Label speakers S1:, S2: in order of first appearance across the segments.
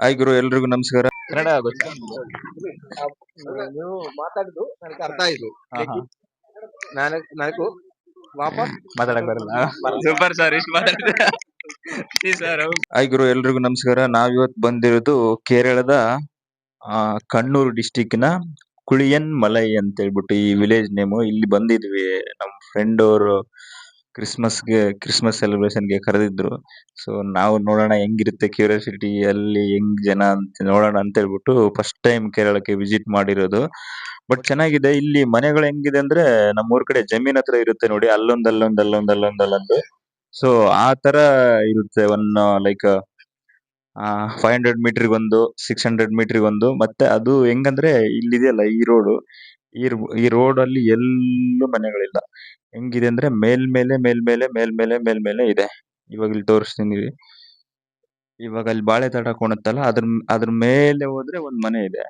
S1: Hi ಗುರು ಎಲ್ರಿಗೂ ನಮಸ್ಕಾರ. ಕನ್ನಡ ಗೊತ್ತಾ?
S2: ನೀವು ಮಾತಾಡಿದ್ದು ನನಗೆ ಅರ್ಥ ಆಯ್ತು. ನಾನು ನನಗೂ ವಾಪಸ್?
S1: ಮಾತಾಡಕ್ ಬರಲ್ಲ. ಸೂಪರ್ ಸರ್ ಇಷ್ಟು ಮಾತಾಡಿದ್ರೆ. ಸರ್ ಹಾಯ್ ಗುರು ಎಲ್ರಿಗೂ ನಮಸ್ಕಾರ. ನಾವಿವತ್ತು ಬಂದಿರೋದು ಕೇರಳದ ಆ, ಕಣ್ಣೂರು ಡಿಸ್ಟಿಕ್ನ ಕುಳಿಯನ್ ಮಲೈ ಅಂತ ಹೇಳ್ಬಿಟ್ಟು ಈ ವಿಲೇಜ್ ನೇಮು ಇಲ್ಲಿ ಬಂದಿದ್ವಿ. ನಮ್ ಫ್ರೆಂಡ್ ಅವರು ಕ್ರಿಸ್ಮಸ್ಗೆ ಕರೆದಿದ್ರು. ಸೊ ನಾವು ನೋಡೋಣ ಹೆಂಗಿರುತ್ತೆ ಕ್ಯೂರಿಯಾಸಿಟಿ ಅಲ್ಲಿ ಹೆಂಗ್ ಜನ ಅಂತ ನೋಡೋಣ ಅಂತ ಹೇಳ್ಬಿಟ್ಟು ಫಸ್ಟ್ ಟೈಮ್ ಕೇರಳಕ್ಕೆ ವಿಸಿಟ್ ಮಾಡಿರೋದು. ಬಟ್ ಚೆನ್ನಾಗಿದೆ. ಇಲ್ಲಿ ಮನೆಗಳು ಹೆಂಗಿದೆ ಅಂದ್ರೆ ನಮ್ಮೂರ್ ಕಡೆ ಜಮೀನ್ ಹತ್ರ ಇರುತ್ತೆ ನೋಡಿ. ಅಲ್ಲೊಂದ್ ಅಲ್ಲೊಂದ್ ಅಲ್ಲೊಂದ್ ಅಲ್ಲೊಂದ್. ಅಲ್ಲೊಂದು ಸೊ ಆ ತರ ಇರುತ್ತೆ one like five hundred metre ಒಂದು ಸಿಕ್ಸ್ ಹಂಡ್ರೆಡ್ ಮೀಟರ್ ಒಂದು. ಮತ್ತೆ ಅದು ಹೆಂಗಂದ್ರೆ ಇಲ್ಲಿದೆಯಲ್ಲ ಈ ರೋಡ್ ಈ ರೋಡ್ ಅಲ್ಲಿ ಎಲ್ಲೂ ಮನೆಗಳಿಲ್ಲ. ಹೆಂಗಿದೆ ಅಂದ್ರೆ ಮೇಲ್ಮೇಲೆ ಮೇಲ್ಮೇಲೆ ಮೇಲ್ಮೇಲೆ ಮೇಲ್ಮೇಲೆ ಇದೆ. ಇವಾಗ ಇಲ್ಲಿ ತೋರಿಸ್ತೀನಿ. ಇವಾಗ ಅಲ್ಲಿ ಬಾಳೆ ತಡ ಕಾಣುತ್ತಲ್ಲ, ಅದ್ರ ಅದ್ರ ಮೇಲೆ ಹೋದ್ರೆ ಒಂದ್ ಮನೆ ಇದೆ.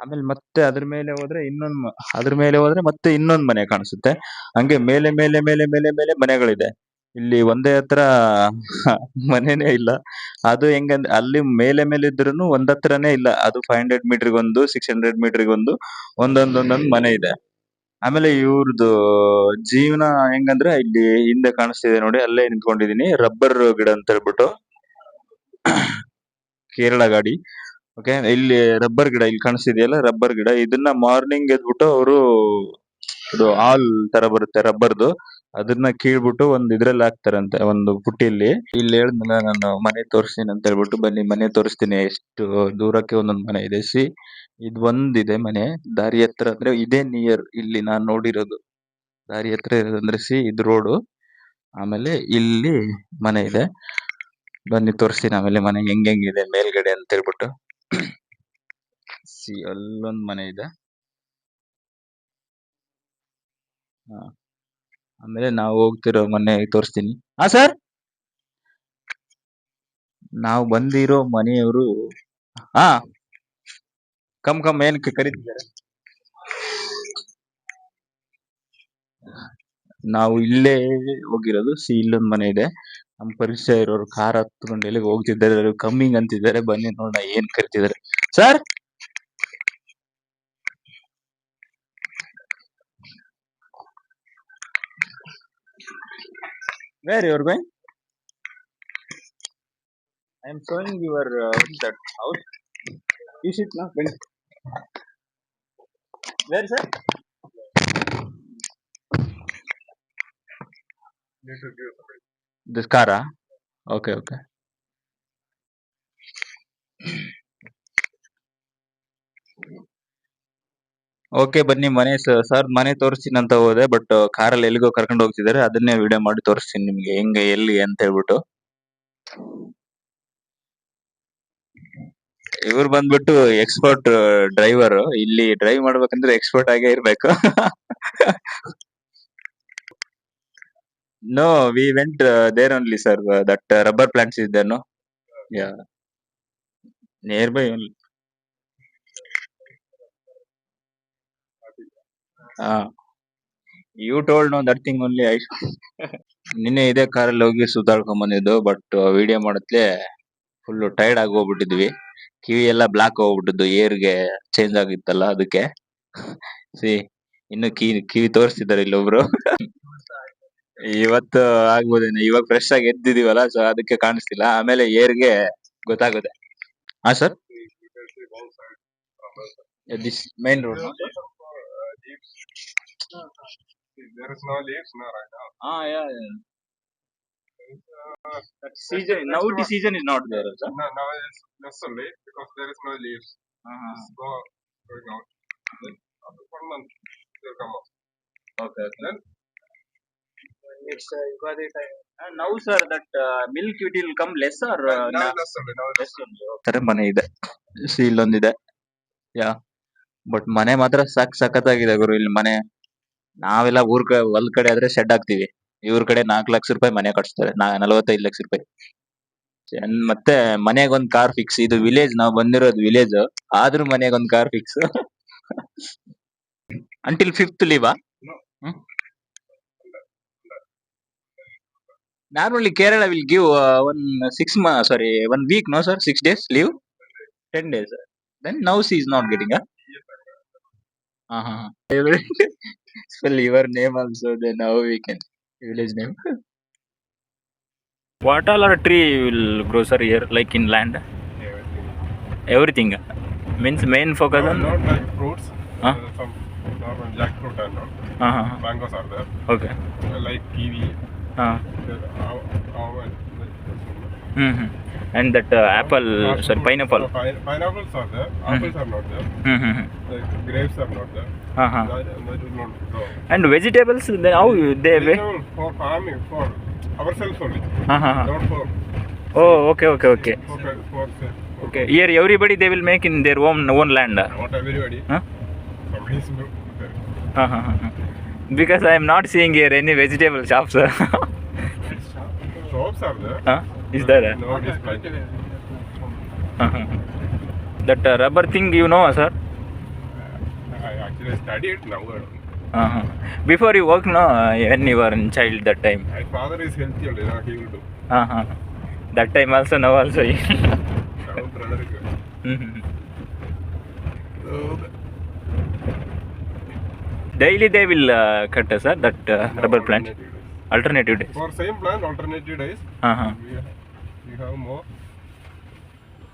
S1: ಆಮೇಲೆ ಮತ್ತೆ ಅದ್ರ ಮೇಲೆ ಹೋದ್ರೆ ಇನ್ನೊಂದ್ ಅದ್ರ ಮೇಲೆ ಹೋದ್ರೆ ಮತ್ತೆ ಇನ್ನೊಂದ್ ಮನೆ ಕಾಣಿಸುತ್ತೆ. ಹಂಗೆ ಮೇಲೆ ಮೇಲೆ ಮೇಲೆ ಮೇಲೆ ಮೇಲೆ ಮನೆಗಳಿದೆ. ಇಲ್ಲಿ ಒಂದೇ ಹತ್ರ ಮನೆನೇ ಇಲ್ಲ. ಅದು ಹೆಂಗಂದ್ರೆ ಅಲ್ಲಿ ಮೇಲೆ ಮೇಲೆ ಇದ್ರೂನು ಒಂದ್ ಹತ್ರನೇ ಇಲ್ಲ. ಅದು ಫೈವ್ ಹಂಡ್ರೆಡ್ ಮೀಟರ್ ಒಂದು ಸಿಕ್ಸ್ ಹಂಡ್ರೆಡ್ ಮೀಟರ್ ಒಂದು ಒಂದೊಂದ್ ಒಂದೊಂದ್ ಮನೆ ಇದೆ. ಆಮೇಲೆ ಇವ್ರದ್ದು ಜೀವನ ಹೆಂಗಂದ್ರೆ ಇಲ್ಲಿ ಹಿಂದೆ ಕಾಣಿಸ್ತಿದೆ ನೋಡಿ, ಅಲ್ಲೇ ನಿಂತ್ಕೊಂಡಿದೀನಿ ರಬ್ಬರ್ ಗಿಡ ಅಂತ ಹೇಳ್ಬಿಟ್ಟು. ಕೇರಳ ಗಾಡಿ. ಓಕೆ ಇಲ್ಲಿ ರಬ್ಬರ್ ಗಿಡ ಇಲ್ಲಿ ಕಾಣಿಸ್ತಿದೆಯಲ್ಲ, ರಬ್ಬರ್ ಗಿಡ. ಇದನ್ನ ಮಾರ್ನಿಂಗ್ ಎದ್ಬಿಟ್ಟು ಅವರು ಇದು ಹಾಲ್ ತರ ಬರುತ್ತೆ, ರಬ್ಬರ್ದು. ಅದನ್ನ ಕೀಳ್ಬಿಟ್ಟು ಒಂದ್ ಇದ್ರಲ್ಲಿ ಹಾಕ್ತಾರಂತೆ, ಒಂದು ಪುಟ್ಟಿಲಿ. ಇಲ್ಲಿ ಹೇಳಿದ್ನಲ್ಲ, ನಾನು ಮನೆ ತೋರಿಸ್ತೀನಿ ಅಂತ ಹೇಳ್ಬಿಟ್ಟು, ಬನ್ನಿ ಮನೆ ತೋರಿಸ್ತೀನಿ, ಎಷ್ಟು ದೂರಕ್ಕೆ ಒಂದೊಂದ್ ಮನೆ ಇದೆ. ಸಿ, ಇದ್ ಒಂದಿದೆ ಮನೆ. ದಾರಿ ಹತ್ರ ಅಂದ್ರೆ ಇದೇ ನಿಯರ್ ಇಲ್ಲಿ ನಾನ್ ನೋಡಿರೋದು. ದಾರಿ ಹತ್ರ ಇರೋದಂದ್ರೆ ಸಿ, ಇದ್ ರೋಡು ಆಮೇಲೆ ಇಲ್ಲಿ ಮನೆ ಇದೆ. ಬನ್ನಿ ತೋರಿಸ್ತೀನಿ ಆಮೇಲೆ ಮನೆ ಹೆಂಗ್ ಹೆಂಗಿದೆ ಮೇಲ್ಗಡೆ ಅಂತ ಹೇಳ್ಬಿಟ್ಟು. ಸಿ, ಅಲ್ಲೊಂದ್ ಮನೆ ಇದೆ. ಹಾ. ಆಮೇಲೆ ನಾವು ಹೋಗ್ತಿರೋ ಮನೆ ತೋರಿಸ್ತೀನಿ. ಹಾ ಸರ್ ನಾವು ಬಂದಿರೋ ಮನೆಯವರು, ಹಾ. ಕಮ್ ಕಮ್ ಏನ್ ಕರೀತಿದ್ದಾರೆ? ನಾವು ಇಲ್ಲೇ ಹೋಗಿರೋದು, ಸಿ, ಇಲ್ಲೊಂದ್ ಮನೆ ಇದೆ. ನಮ್ ಪರಿಚಯ ಇರೋರು ಕಾರ್ ಹತ್ಕೊಂಡು ಎಲ್ಲಿಗೆ ಹೋಗ್ತಿದ್ದಾರೆ ಕಮ್ಮಿಂಗ್ ಅಂತಿದ್ದಾರೆ. ಬನ್ನಿ ನೋಡೋಣ ಏನ್ ಕರಿತಿದ್ದಾರೆ. Sir Where you are going? I am showing your uh, that house. You sit now. Bring. Where sir? This car, ah? Okay, okay. Okay ಬನ್ನಿ ಮನೆ ಸರ್ ಮನೆ ತೋರಿಸ್ತೀನಿ ಅಂತ ಹೋದೆ ಬಟ್ ಕಾರಲ್ಲಿ ಎಲ್ಲಿಗೋ ಕರ್ಕೊಂಡು ಹೋಗ್ತಿದ್ದಾರೆ, ಅದನ್ನೇ ವಿಡಿಯೋ ಮಾಡಿ ತೋರಿಸ್ತೀನಿ ನಿಮ್ಗೆ, ಹೆಂಗೆ, ಎಲ್ಲಿ ಅಂತ ಹೇಳ್ಬಿಟ್ಟು. ಇವ್ರು ಬಂದ್ಬಿಟ್ಟು ಎಕ್ಸ್ಪರ್ಟ್ ಡ್ರೈವರ್ ಇಲ್ಲಿ ಡ್ರೈವ್ ಮಾಡ್ಬೇಕಂದ್ರೆ ಎಕ್ಸ್ಪರ್ಟ್ ಆಗೇ ಇರ್ಬೇಕು. No we went there only sir that rubber plants ಇದ್ದೇನು near by only you told no that thing only I ನಿನ್ನೆ ಇದೇ ಕಾರಲ್ಲಿ ಹೋಗಿ ಸುತ್ತಾಡ್ಕೊಂಡ್ ಬಂದಿದ್ದು ಬಟ್ ವಿಡಿಯೋ ಮಾಡತ್ಲೆ ಫುಲ್ ಟೈರ್ಡ್ ಆಗಿ ಹೋಗ್ಬಿಟ್ಟಿದ್ವಿ. ಕಿವಿ ಎಲ್ಲ ಬ್ಲಾಕ್ ಹೋಗ್ಬಿಟ್ಟಿದ್ದು ಏರ್ಗೆ ಚೇಂಜ್ ಆಗಿತ್ತಲ್ಲ ಅದಕ್ಕೆ. ಸಿ ಇನ್ನು ಕಿವಿ ಕಿವಿ ತೋರಿಸ್ತಿದ್ದಾರೆ ಇಲ್ಲೊಬ್ರು. ಇವತ್ತು ಆಗ್ಬೋದೇನೋ, ಇವಾಗ ಫ್ರೆಶ್ ಆಗಿ ಎದ್ದಿದೀವಲ್ಲ ಸೊ ಅದಕ್ಕೆ ಕಾಣಿಸ್ತಿಲ್ಲ. ಆಮೇಲೆ ಏರ್ಗೆ ಗೊತ್ತಾಗುತ್ತೆ. ಹಾ sir this main road
S3: There is no leaves no right now.
S1: Ah, yeah, yeah. That season, now the season is not there, sir.
S3: No, now it's less so late because there is no leaves.
S1: Uh-huh.
S3: It's go going out. Then after one month they'll come out.
S1: Okay, okay.
S3: Then
S2: it's uh, Ugadi time.
S1: And now, sir, that uh, milk it will come less or uh,
S3: now
S1: na-
S3: less only now less.
S1: less only? ತರ ಮನೆ ಇದೆ C ಇಲ್ಲೊಂದಿದೆ yeah but ಮನೆ ಮಾತ್ರ ಸಕ್ ಸಖತ್ತಾಗಿದೆ ಗುರು. ಇಲ್ಲಿ ಮನೆ ನಾವೆಲ್ಲ ಊರ್ ಕಡೆ ಹೊಲ್ ಕಡೆ ಆದ್ರೆ ಶೆಡ್ ಹಾಕ್ತಿವಿ. ಇವ್ರ ಕಡೆ ನಾಲ್ಕು ಲಕ್ಷ ರೂಪಾಯಿ ಮನೆ ಕಟ್ಸ್ತಾರೆ. ನಾ ನಲವತ್ತೈದು ಲಕ್ಷ ರೂಪಾಯಿ. ಮತ್ತೆ ಮನೆಗೊಂದ್ ಕಾರ್ ಫಿಕ್ಸ್ ಇದು ವಿಲೇಜ್ ನಾವ್ ಬಂದಿರೋದು ವಿಲೇಜ್ ಆದ್ರೂ ಮನೆಗೊಂದ್ car fix until fifth Liva. Normally Kerala will give one six sorry one week no sir six days leave 10 days. Then now she is not getting, huh? Uh-huh. I will spell your name also, then how we can, village name. What all are tree will grow, sir, here, like in land? Everything. Means main focus on?
S3: Not like fruits.
S1: Huh?
S3: uh, Some normal jackfruit and all.
S1: Uh-huh.
S3: Mangoes are there.
S1: Okay.
S3: Uh, Like kiwi.
S1: Uh,
S3: there, our- our-
S1: mm-hmm. And that uh, apple, sorry, pineapple.
S3: No, pine- pineapples are there. Apples are not there.
S1: Mm-hmm.
S3: Like grapes are not there.
S1: Uh-huh.
S3: That, that is not grow.
S1: And vegetables, then how you- they...
S3: Vegetable for farming, for ourselves only.
S1: Uh-huh.
S3: Not for,
S1: Oh, okay, okay, okay.
S3: for, for, sale.
S1: Okay. Here everybody they will make in their own own land.
S3: Not everybody.
S1: Huh?
S3: Somebody is there.
S1: Uh-huh. Because I am not seeing here any vegetable shops.
S3: Shops are there.
S1: huh? Is there?
S3: No, it is.
S1: Uh-huh. That uh, rubber thing you know, sir?
S3: I actually studied now.
S1: Uh-huh. Before you work, no, uh, when you were in child that time.
S3: My father is healthy only, now he will do.
S1: Uh-huh. That time also, now also. Mhm. Daily they will uh, cut, uh, sir, that uh,
S3: now
S1: rubber plant.
S3: alternative
S1: Alternative
S3: days.
S1: days.
S3: For same plant, alternative days,
S1: Uh-huh.
S3: We, have more.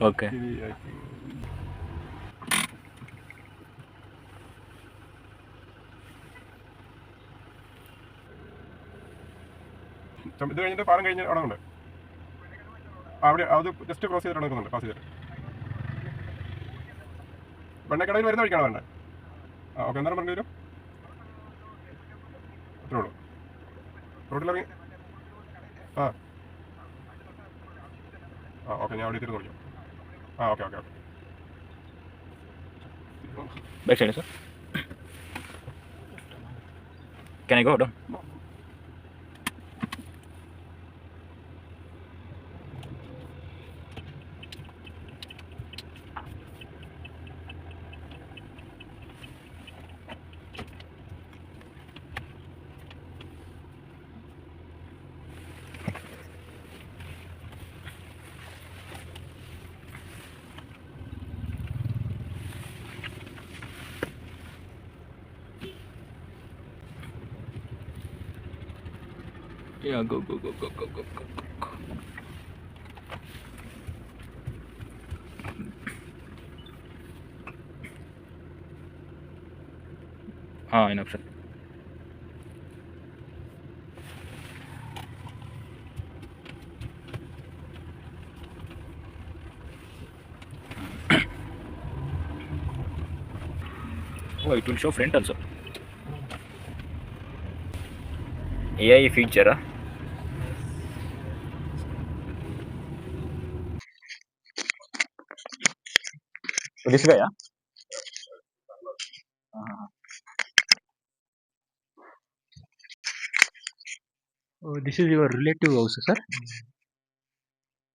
S1: Okay.
S3: ഇത് കഴിഞ്ഞിട്ട് പാലം കഴിഞ്ഞ് അവിടെ ഉണ്ട്. അവിടെ അത് just cross ചെയ്തിട്ട് നടക്കുന്നുണ്ട് ക്രോസ് ചെയ്തിട്ട്. വെണ്ണക്കടയിൽ വരുന്ന വഴിക്കാണ് വേണ്ടത് ആ ഓക്കെ എന്തായാലും പറഞ്ഞു തരും. അത്രേ ഉള്ളൂ. റോഡിലിറങ്ങി ആ. ആ ഓക്കെ ഞാൻ അവിടെ എത്തിയിട്ട് വിളിക്കാം ആ okay okay okay
S1: Back side. Can I go down? Yeah, go, go, go, go, go, go, go, go. ఆయన ఒకసారి ఓ it will show front also AI ఫీచరా AI feature, ah? So this guy, yeah? Uh, oh, this is your relative house, sir?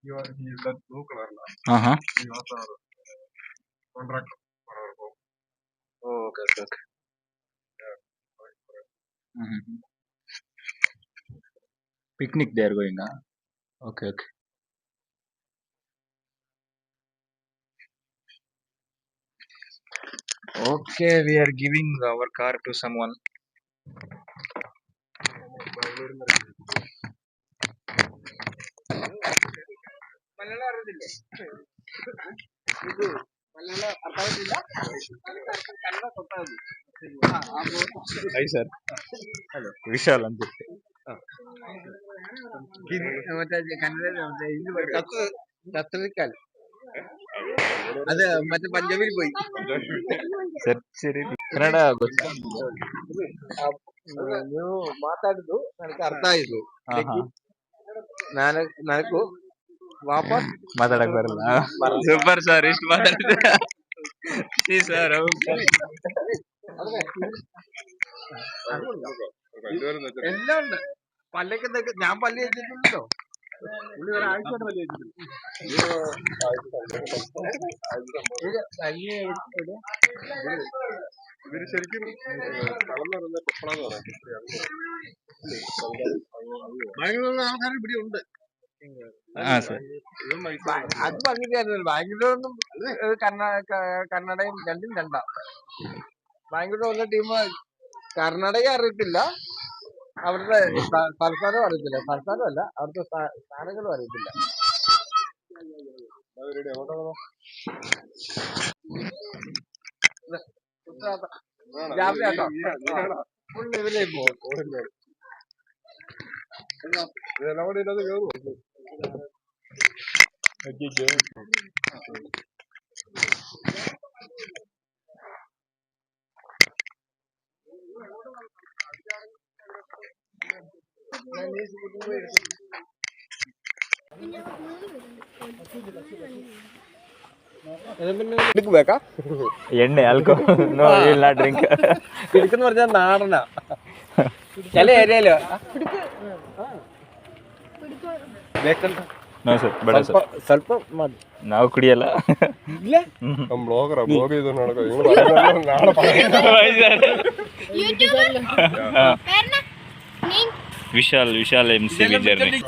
S3: You are, he is that blue color now.
S1: Uh huh.
S3: He was our contractor for our home.
S1: Oh, okay, okay, okay. Mm-hmm. Picnic they are going, huh? Okay, okay. okay we are giving our car to someone. I sir Vishal ಅಂತ
S2: ಮತ್ತೆ ಕನ್ನಡ ಹಿಂದಿ അത് മറ്റേ പഞ്ചാബിൽ പോയി
S1: മാതാടുന്നു നിനക്ക് അർത്ഥായിരുന്നു നനക്കു
S2: എല്ലാം പല്ലൊക്കെ ഞാൻ പല്ലി വെച്ചിട്ടുണ്ടല്ലോ
S3: ഇവർ ശരിക്കും കളം നടന്ന കൊപ്പളാന്ന് പറയാം.
S2: ഇവിടെ ഉണ്ട്. അത് പങ്കിട്ടായിരുന്നല്ലോ ബാംഗ്ലൂരൊന്നും കർണാടകയും രണ്ടും രണ്ടാ. ബാംഗ്ലൂർ വന്ന ടീം കർണാടക അറിയത്തില്ല. അവരുടെ സംസ്ഥാനം അറിയത്തില്ല. സംസ്ഥാനമല്ല അവിടുത്തെ സ്ഥാനങ്ങളും അറിയത്തില്ല. രാവിലെ ആട്ടോ എടുക്കുമ്പോഴേക്കാ
S1: ಎಣ್ಣೆ alco no will not drink
S2: പിടുക്കെന്ന് പറഞ്ഞാൽ നാടനാ ചില ഏരിയയില്
S1: ನೋ ಸರ್ ಬೇಡ ಸರ್
S2: ಸ್ವಲ್ಪ മതി
S1: ನಾವು ಕುಡಿಯಲ್ಲ
S2: ഇല്ല
S3: അവൻ ബ്ലോഗറാ ബ്ലോഗ് ചെയ്തോണ്ട് നടക്കുക നിങ്ങൾ
S1: Vishal Vishal
S3: MC journey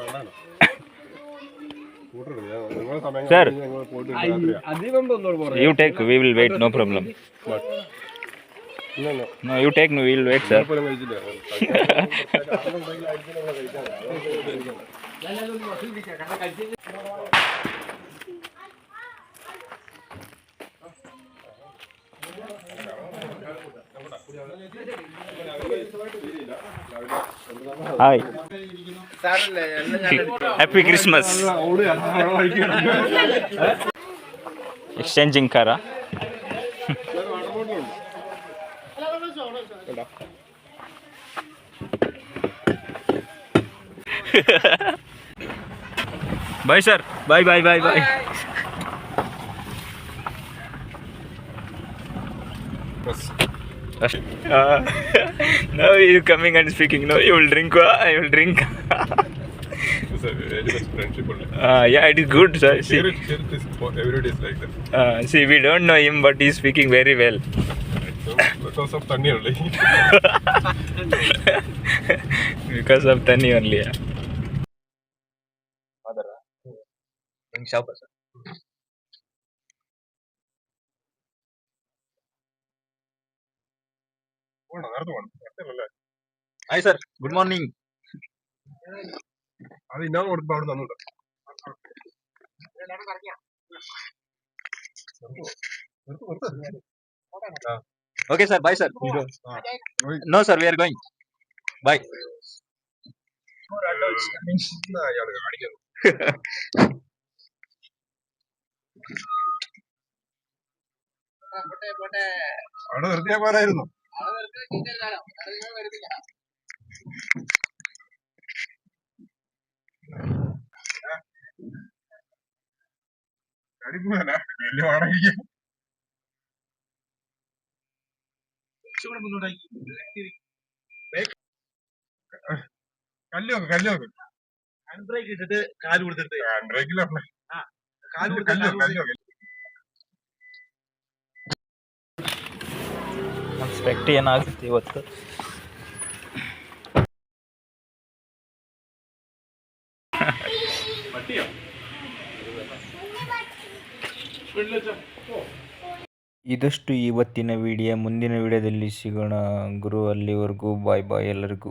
S1: sir
S3: you take
S1: we will wait no problem No, you
S3: take, no,
S1: we'll
S2: wait, sir. ഞാൻ
S1: ಹ್ಯಾಪಿ ಕ್ರಿಸ್ಮಸ್ ಎಕ್ಸ್ಚೇಂಜಿಂಗ್ ಕಾರ bye sir bye bye bye bye Now you coming and speaking. No, you
S3: will drink.
S1: I will drink. uh, yeah, it
S3: is good, sir. See, every day is like that.
S1: Uh, see, we don't know him, but he speaking very well.
S3: because of Tani only.
S1: because of Tani only. Yeah.
S3: Father, sir. പോകണം നേരത്തെ പോകണം
S1: hi sir good morning.
S3: അത് ഇല്ലാതെ കൊടുത്തപ്പോ അവിടെ തന്നുണ്ട്
S1: okay bye sir no sir we are going bye
S3: അയാൾ കാണിക്കുന്നു അവിടെ നിർത്തിയാ പോരായിരുന്നു. വലിയ പാടായിരിക്കും കല്ലോക്ക് കല്ലോക്ക് കാൽ കൊടുത്തിട്ട്. കാൽ കൊടുത്തിട്ട്
S1: ಸ್ಪೆಕ್ಟ್ ಏನಾಗುತ್ತೆ ಇವತ್ತು? ಇದಷ್ಟು ಇವತ್ತಿನ ವಿಡಿಯೋ. ಮುಂದಿನ ವಿಡಿಯೋದಲ್ಲಿ ಸಿಗೋಣ. ಗುರು ಅಲ್ಲಿವರೆಗೂ ಬಾಯ್ ಬಾಯ್ ಎಲ್ಲರಿಗೂ.